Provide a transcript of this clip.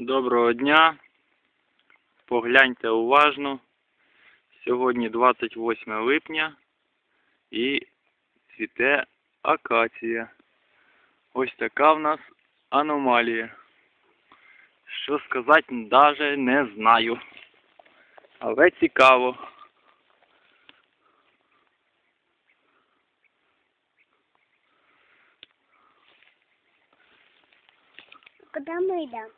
Доброго дня. Погляньте уважно. Сьогодні 28 липня і цвіте акація. Ось така в нас аномалія. Що сказати, навіть не знаю. Але цікаво. Куди ми йдемо?